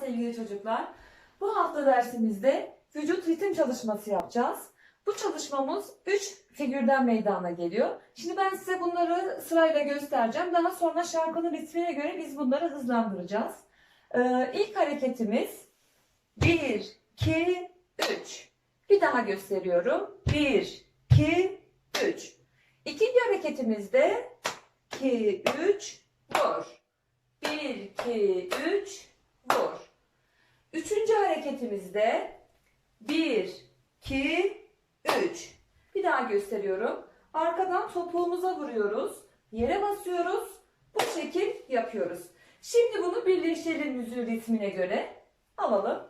sevgili çocuklar. Bu hafta dersimizde vücut ritim çalışması yapacağız. Bu çalışmamız 3 figürden meydana geliyor. Şimdi ben size bunları sırayla göstereceğim. Daha sonra şarkının ritmine göre biz bunları hızlandıracağız. Ee, ilk hareketimiz 1, 2, 3. Bir daha gösteriyorum. 1, 2, 3. İkinci hareketimizde 2, 3, vur. 1, 2, 3, vur. Hareketimizde 1, 2, 3. Bir daha gösteriyorum. Arkadan topuğumuza vuruyoruz. Yere basıyoruz. Bu şekil yapıyoruz. Şimdi bunu birleştirelim müziğin ritmine göre. Alalım.